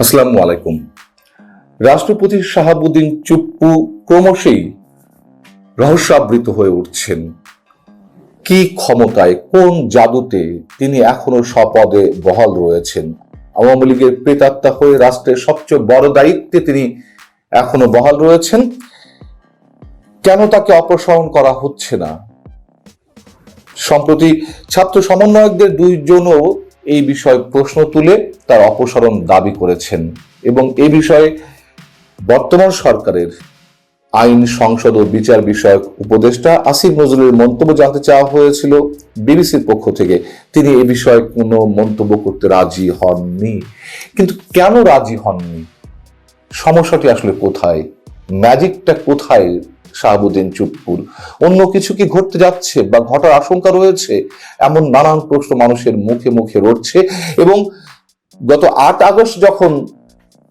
আসসালামু আলাইকুম। রাষ্ট্রপতি শাহাবুদ্দিন চুপ্পু ক্রমশই রহস্যাবৃত হয়ে উঠছেন। কি ক্ষমতায়, কোন জাদুতে তিনি এখনও স্বপদে বহাল রয়েছেন? আওয়ামী লীগের প্রেতাত্মা হয়ে রাষ্ট্রের সবচেয়ে বড় দায়িত্বে তিনি এখনও বহাল রয়েছেন। কেন তাকে অপসারণ করা হচ্ছে না? সম্প্রতি ছাত্র সমন্বয়কদের দুইজনও এই বিষয়ে প্রশ্ন তুলে তার অপসারণ দাবি করেছেন এবং এ বিষয়ে বর্তমান সরকারের আইন সংসদ ও বিচার বিষয়ক উপদেষ্টা আসিফ নজরুলের মন্তব্য জানতে চাওয়া হয়েছিল। বিবিসির পক্ষ থেকে তিনি এ বিষয়ে কোনো মন্তব্য করতে রাজি হননি। কিন্তু কেন রাজি হননি? সমস্যাটি আসলে কোথায়? ম্যাজিকটা কোথায়? শাহাবুদ্দিন চুপ্পুর। অন্য কিছু কি ঘটতে যাচ্ছে বা ঘটার আশঙ্কা রয়েছে? এমন নানান প্রশ্ন মানুষের মুখে মুখে রটছে এবং গত আট আগস্ট যখন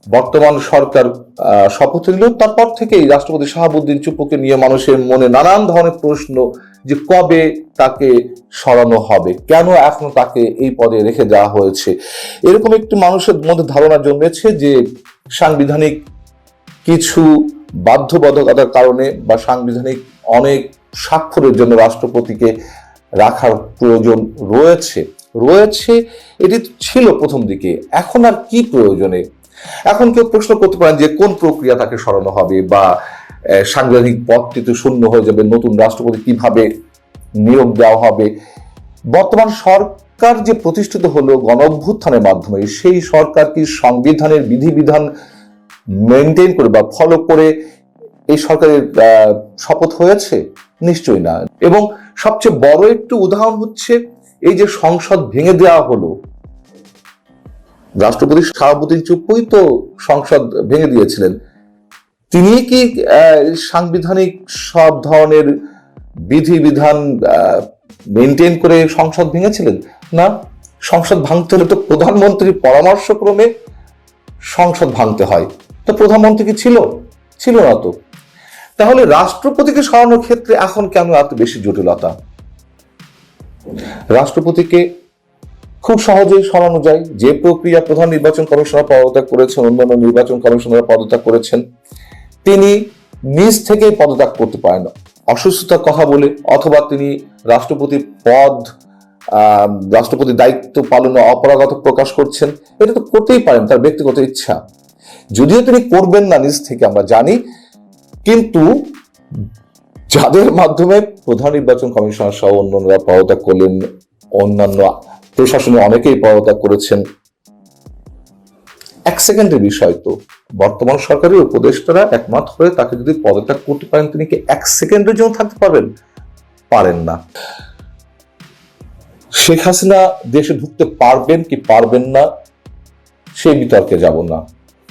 বর্তমান সরকার শপথ নিল, তারপর থেকেই রাষ্ট্রপতি শাহাবুদ্দিন চুপ্পুকে নিয়ে মানুষের মনে নানান ধরনের প্রশ্ন যে কবে তাকে সরানো হবে, কেন এখনও তাকে এই পদে রেখে দেওয়া হয়েছে। এরকম একটি মানুষের মধ্যে ধারণা জন্মেছে যে সাংবিধানিক কিছু বাধ্যবাধকতার কারণে বা সাংবিধানিক অনেক স্বাক্ষরের জন্য রাষ্ট্রপতিকে রাখার প্রয়োজন রয়েছে। রয়েছে, এটি ছিল প্রথম দিকে। এখন আর কি প্রয়োজনে? এখন কেউ প্রশ্ন করতে পারেন যে কোন প্রক্রিয়া তাকে সরানো হবে বা সাংবিধানিক পদটি তো শূন্য হয়ে যাবে, নতুন রাষ্ট্রপতি কীভাবে নিয়োগ দেওয়া হবে? বর্তমান সরকার যে প্রতিষ্ঠিত হলো গণ অভ্যুত্থানের মাধ্যমে, সেই সরকার কি সংবিধানের বিধিবিধান মেনটেন করে বা ফলো করে এই সরকারের শপথ হয়েছে? নিশ্চয়ই না। এবং সবচেয়ে বড় একটু উদাহরণ হচ্ছে এই যে সংসদ ভেঙে দেওয়া হলো। রাষ্ট্রপতি শাহাবুদ্দিন চুপ্পুই তো সংসদ ভেঙে দিয়েছিলেন। তিনি কি সাংবিধানিক সব ধরনের বিধিবিধান মেনটেন করে সংসদ ভেঙেছিলেন? না। সংসদ ভাঙতে হলে তো প্রধানমন্ত্রীর পরামর্শক্রমে সংসদ ভাঙতে হয়। তো প্রধানমন্ত্রী কি ছিল? ছিল না তো। তাহলে রাষ্ট্রপতিকে সরানোর ক্ষেত্রে এখন কেন এত বেশি জটিলতা? রাষ্ট্রপতিকে খুব সহজেই সরানো যায়। যে প্রক্রিয়া প্রধান নির্বাচন কমিশনার পদত্যাগ করেছেন অন্যান্য নির্বাচন কমিশনার পদত্যাগ করেছেন তিনি নিজ থেকে পদত্যাগ করতে পারেন। অসুস্থতার কথা বলে অথবা তিনি রাষ্ট্রপতির পদ আহ, রাষ্ট্রপতির দায়িত্ব পালনে অপরাগত প্রকাশ করছেন এটা তো করতেই পারেন তার ব্যক্তিগত ইচ্ছা। যদিও তিনি করবেন না নিজ থেকে, আমরা জানি, কিন্তু যাদের মাধ্যমে প্রধান নির্বাচন কমিশনার সহ অন্যান্যরা পদত্যাগ করলেন, অন্যান্য প্রশাসনে অনেকেই পদত্যাগ করেছেন। এক সেকেন্ডের বিষয় তো, বর্তমান সরকারের উপদেষ্টারা একমত হয়ে তাকে যদি পদত্যাগ করতে পারেন, তিনি কি এক সেকেন্ডের জন্য থাকতে পারবেন? পারেন না। শেখ হাসিনা দেশে ঢুকতে পারবেন কি পারবেন না, সেই বিতর্কে যাব না।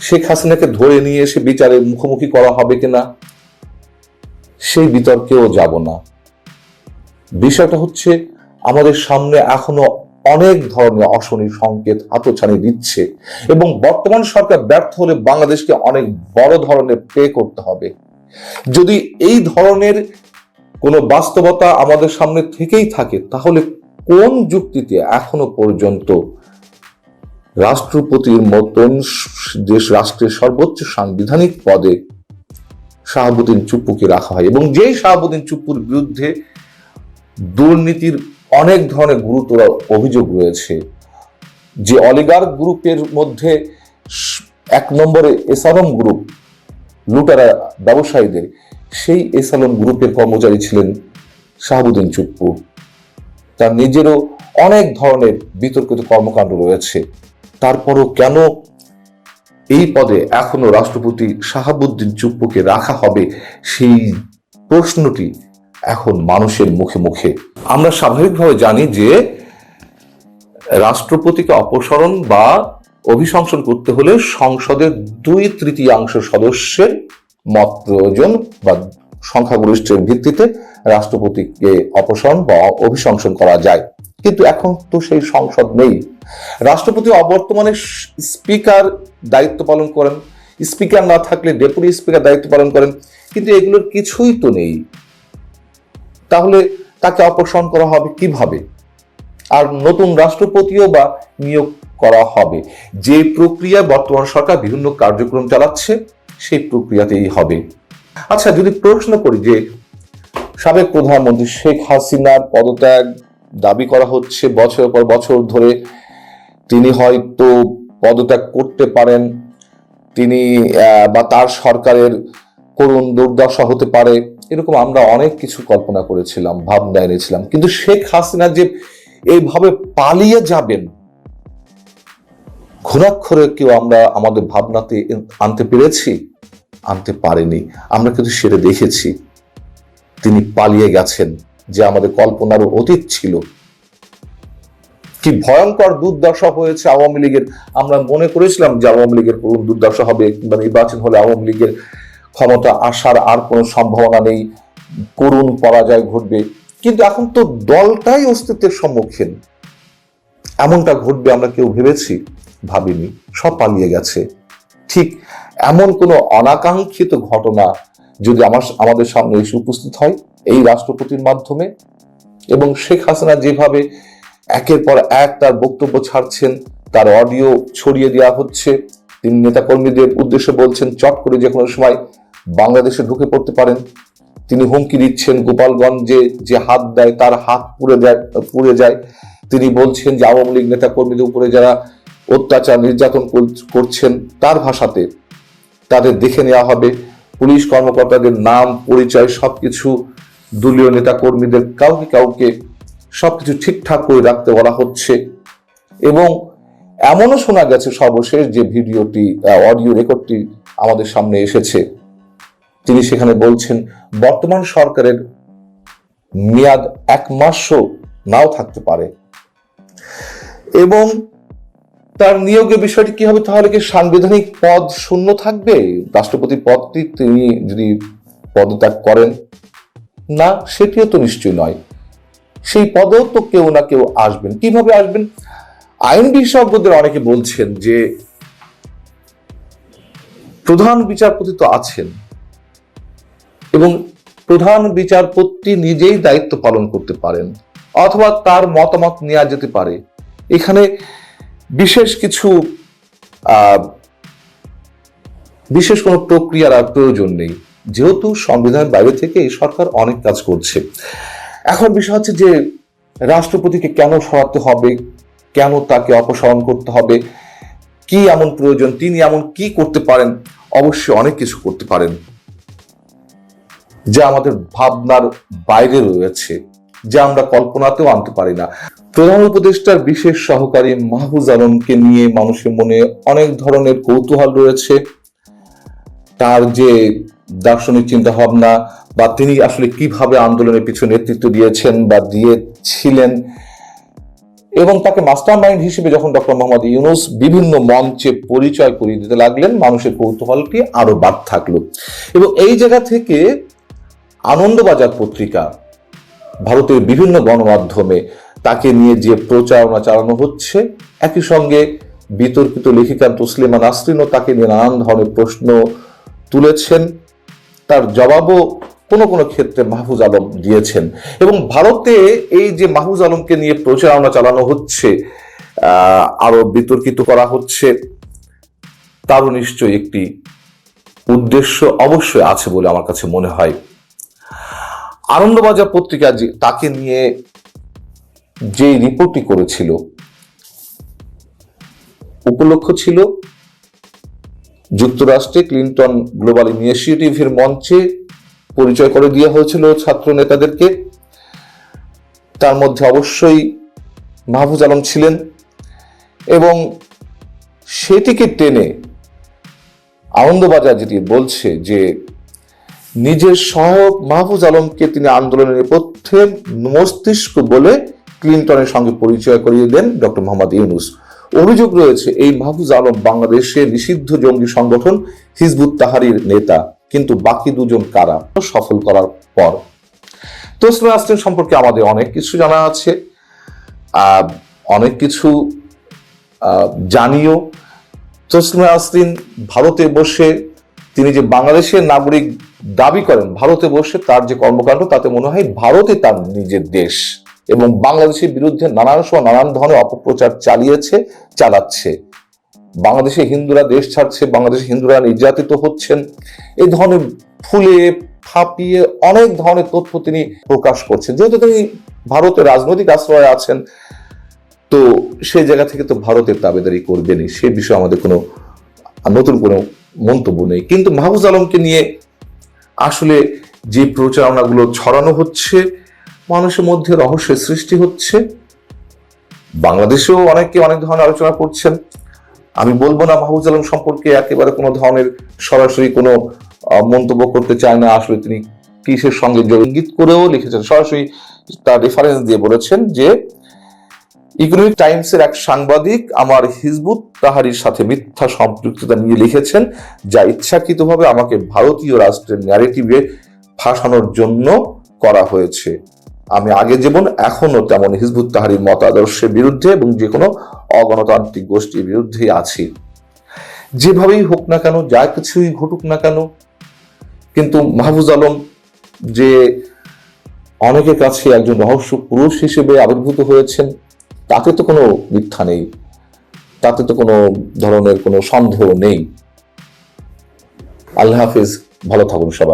শেখ হাসিনাকে ধরে নিয়ে এসে বিচারের মুখোমুখি করা হবে কিনা? সেই বিতর্কেও যাব না। বিষয়টা হচ্ছে, আমাদের সামনে এখনও অনেক ধরনের অশনি সংকেত আতছানি দিচ্ছে এবং বর্তমান সরকার ব্যর্থ হলে বাংলাদেশকে অনেক বড় ধরনের পে করতে হবে। যদি এই ধরনের কোনো বাস্তবতা আমাদের সামনে থেকেই থাকে, তাহলে কোন যুক্তিতে এখনও পর্যন্ত রাষ্ট্রপতির মতন দেশ রাষ্ট্রের সর্বোচ্চ সাংবিধানিক পদে শাহাবুদ্দিন চুপ্পুকে রাখা হয় এবং যেই শাহাবুদ্দিন চুপ্পুর বিরুদ্ধে দুর্নীতির অনেক ধরনের গুরুতর অভিযোগ রয়েছে, যে অলিগার গ্রুপের মধ্যে এক নম্বরে এসালম গ্রুপ, লুটারা ব্যবসায়ীদের, সেই এসালম গ্রুপের কর্মচারী ছিলেন শাহাবুদ্দিন চুপ্পু। তার নিজেরও অনেক ধরনের বিতর্কিত কর্মকাণ্ড রয়েছে। তারপরও কেন এই পদে এখনও রাষ্ট্রপতি শাহাবুদ্দিন চুপ্পুকে রাখা হবে সেই প্রশ্নটি এখন মানুষের মুখে মুখে। আমরা স্বাভাবিকভাবে জানি যে রাষ্ট্রপতিকে অপসারণ বা অভিশংসন করতে হলে সংসদের দুই তৃতীয়াংশ সদস্যের মত প্রয়োজন বা সংখ্যাগরিষ্ঠের ভিত্তিতে রাষ্ট্রপতিকে অপসারণ বা অভিশংসন করা যায়। কিন্তু এখন তো সেই সংসদ নেই। রাষ্ট্রপতি অবর্তমানে স্পিকার দায়িত্ব পালন করেন, স্পিকার না থাকলে ডেপুটি স্পিকার দায়িত্ব পালন করেন, কিন্তু এগুলোর কিছুই তো নেই। তাহলে তাকে অপসারণ করা হবে কীভাবে? আর নতুন রাষ্ট্রপতিও বা নিয়োগ করা হবে? যে প্রক্রিয়া বর্তমান সরকার বিভিন্ন কার্যক্রম চালাচ্ছে, সেই প্রক্রিয়াতেই হবে। আচ্ছা যদি প্রশ্ন করি যে সাবেক প্রধানমন্ত্রী শেখ হাসিনার পদত্যাগ দাবি করা হচ্ছে, বছরের পর বছর ধরে তিনি হয়তো পদত্যাগ করতে পারেন। তিনি বা তার সরকারের করুণ দুর্দশা হতে পারে। এরকম আমরা অনেক কিছু কল্পনা করেছিলাম ভাবনা এনেছিলাম। কিন্তু শেখ হাসিনা যে এইভাবে পালিয়ে যাবেন ঘোরাক্ষরে কেউ আমরা আমাদের ভাবনাতে আনতে পেরেছি? আনতে পারেনি। আমরা কিন্তু সেটা দেখেছি। তিনি পালিয়ে গেছেন। যে আমাদের কল্পনারও অতীত ছিল। কি ভয়ঙ্কর দুর্দশা হয়েছে আওয়ামী লীগের। আমরা মনে করেছিলাম যে আওয়ামী লীগের করুণ দুর্দশা হবে কিংবা নির্বাচন হলে আওয়ামী লীগের ক্ষমতা আসার আর কোনো সম্ভাবনা নেই, করুণ পরাজয় ঘটবে। কিন্তু এখন তো দলটাই অস্তিত্বের সম্মুখীন। এমনটা ঘটবে আমরা কেউ ভেবেছি, ভাবিনি, সব পালিয়ে গেছে। ঠিক এমন কোনো অনাকাঙ্ক্ষিত ঘটনা যদি আমার আমাদের সামনে এসে উপস্থিত হয় এই রাষ্ট্রপতির মাধ্যমে এবং শেখ হাসিনা যেভাবে একের পর এক তার বক্তব্য ছাড়ছেন, তার অডিও ছড়িয়ে দেওয়া হচ্ছে, তিনি নেতাকর্মীদের উদ্দেশ্যে বলছেন, চট করে যে কোনো সময় বাংলাদেশে ঢুকে পড়তে পারেন। তিনি হুমকি দিচ্ছেন গোপালগঞ্জে যে হাত দেয়, তার হাত পুড়ে দেয়, পুড়ে যায়। তিনি বলছেন যে আওয়ামী লীগ নেতা কর্মীদের উপরে যারা অত্যাচার, নির্যাতন কর- করছেন, তার ভাষাতে তাদের দেখে নেওয়া হবে। পুলিশ কর্মকর্তাদের নাম, পরিচয়, সবকিছু দলীয় নেতা কর্মীদের কাউকে কাউকে সবকিছু ঠিকঠাক করে রাখতে বলা হচ্ছে। এবং এমনও শোনা গেছে সর্বশেষ যে ভিডিওটি অডিও রেকর্ডটি আমাদের সামনে এসেছে। তিনি সেখানে বলছেন, বর্তমান সরকারের মেয়াদ এক মাসও নাও থাকতে পারে। এবং তার নিয়োগের বিষয়টি কি হবে তাহলে কি সাংবিধানিক পদ শূন্য থাকবে? রাষ্ট্রপতি পদটি তিনি যদি পদত্যাগ করেন, না, সেটিও তো নিশ্চয় নয়। সেই পদেও তো কেউ না কেউ আসবেন। কীভাবে আসবেন? আইন বিশেষজ্ঞদের অনেকে বলছেন যে প্রধান বিচারপতি তো আছেন এবং প্রধান বিচারপতি নিজেই দায়িত্ব পালন করতে পারেন অথবা তার মতামত নেওয়া যেতে পারে। এখানে বিশেষ কিছু বিশেষ কোনো প্রক্রিয়ার আর প্রয়োজন নেই। যেহেতু সংবিধান বাইরে থেকে এই সরকার অনেক কাজ করছে। এখন বিষয় হচ্ছে যে, রাষ্ট্রপতিকে কেন সরাতে হবে? কেন তাকে অপসারণ করতে হবে? কি এমন প্রয়োজন? তিনি এমন কি করতে পারেন? অবশ্যই অনেক কিছু করতে পারেন। যা আমাদের ভাবনার বাইরে রয়েছে। যা আমরা কল্পনাতেও আনতে পারি না। প্রধান উপদেষ্টার বিশেষ সহকারী মাহফুজ আলমকে নিয়ে মানুষের মনে অনেক ধরনের কৌতূহল রয়েছে। তার যে দার্শনিক চিন্তা ভাবনা বা তিনি আসলে কীভাবে আন্দোলনের পিছনে নেতৃত্ব দিয়েছেন বা দিয়েছিলেন এবং তাকে মাস্টার মাইন্ড হিসেবে যখন ডক্টর মোহাম্মদ ইউনুস বিভিন্ন মঞ্চে পরিচয় করিয়ে দিতে লাগলেন, মানুষের কৌতূহলটি আরও বাদ থাকল। এবং এই জায়গা থেকে আনন্দবাজার পত্রিকা ভারতের বিভিন্ন গণমাধ্যমে তাকে নিয়ে যে প্রচারণা চালানো হচ্ছে একই সঙ্গে বিতর্কিত লেখিকা তসলিমা নাসরিনও তাকে নিয়ে নানান ধরনের প্রশ্ন তুলেছেন। তার জবাবও কোনো কোনো ক্ষেত্রে মাহফুজ আলম দিয়েছেন। এবং ভারতে এই যে মাহফুজ আলমকে নিয়ে প্রচারণা চালানো হচ্ছে আহ, আরও বিতর্কিত করা হচ্ছে তারও নিশ্চয়ই একটি উদ্দেশ্য অবশ্যই আছে বলে আমার কাছে মনে হয়। আনন্দবাজার পত্রিকা যে তাকে নিয়ে যে রিপোর্টটি করেছিল, উপলক্ষ ছিল যুক্তরাষ্ট্রে ক্লিন্টন গ্লোবাল ইনিশিয়েটিভের মঞ্চে পরিচয় করে দেওয়া হয়েছিল ছাত্র নেতাদেরকে। তার মধ্যে অবশ্যই মাহফুজ আলম ছিলেন এবং সেটিকে টেনে আনন্দবাজার যেটি বলছে যে নিজের সহায়ক মাহফুজ আলমকে তিনি আন্দোলনের নেপথ্যে মস্তিষ্ক বলে ক্লিন্টনের সঙ্গে পরিচয় করিয়ে দেন ডক্টর মোহাম্মদ ইউনুস। অভিযোগ রয়েছে, এই মাহফুজ আলম বাংলাদেশে নিষিদ্ধ জঙ্গি সংগঠন হিজবুত তাহারির নেতা, কিন্তু বাকি দুজন কারা, সফল করার পর। তোসরা আসলিন সম্পর্কে আমাদের অনেক কিছু জানা আছে। অনেক কিছু জানিও। তসলিমা আসলিন ভারতে বসে তিনি যে বাংলাদেশের নাগরিক দাবি করেন, ভারতে বসে তার যে কর্মকাণ্ড, তাতে মনে হয় ভারতে তার নিজের দেশ এবং বাংলাদেশের বিরুদ্ধে নানান সময় নানান ধরনের অপপ্রচার চালিয়েছে, চালাচ্ছে। বাংলাদেশে হিন্দুরা দেশ ছাড়ছে, বাংলাদেশে হিন্দুরা নির্যাতিত হচ্ছেন। এই ধরনের ফুলে, ফাঁপিয়ে অনেক ধরনের তথ্য তিনি প্রকাশ করছেন। যেহেতু তিনি ভারতে রাজনৈতিক আশ্রয়ে আছেন, তো সেই জায়গা থেকে তো ভারতের দাবেদারি করবেনই। সে বিষয়ে আমাদের কোনো, নতুন কোনো মন্তব্য নেই। কিন্তু মাহফুজ আলমকে নিয়ে আসলে যে প্রচারণাগুলো ছড়ানো হচ্ছে, মানুষের মধ্যে রহস্যের সৃষ্টি হচ্ছে, বাংলাদেশেও অনেকে অনেক ধরনের আলোচনা করছেন। আমি বলব না মাহফুজ আলম সম্পর্কে একেবারে কোনো ধরনের সরাসরি কোনো মন্তব্য করতে চায় না। আসলে তিনি কিসের সঙ্গে ইঙ্গিত করেও লিখেছেন, সরাসরি তার রেফারেন্স দিয়ে বলেছেন যে ইকোনমিক টাইমসের এক সাংবাদিক আমার হিজবুত তাহারির সাথে মিথ্যা সম্পৃক্ততা নিয়ে লিখেছেন, যা ইচ্ছাকৃতভাবে আমাকে ভারতীয় রাষ্ট্রের ন্যারেটিভে ফাঁসানোর জন্য করা হয়েছে। আমি আগে যেমন এখনও তেমন হিজবুত তাহারির মতাদর্শের বিরুদ্ধে এবং যে কোনো অগণতান্ত্রিক গোষ্ঠীর বিরুদ্ধেই আছি। যেভাবেই হোক না কেন, যা কিছুই ঘটুক না কেন, কিন্তু মাহফুজ আলম যে অনেকের কাছে একজন রহস্য পুরুষ হিসেবে আবির্ভূত হয়েছেন তাতে তো কোনো মিথ্যা নেই। তাতে তো কোনো ধরনের কোনো সন্দেহ নেই। আল্লাহ হাফিজ, ভালো থাকুন সবাই।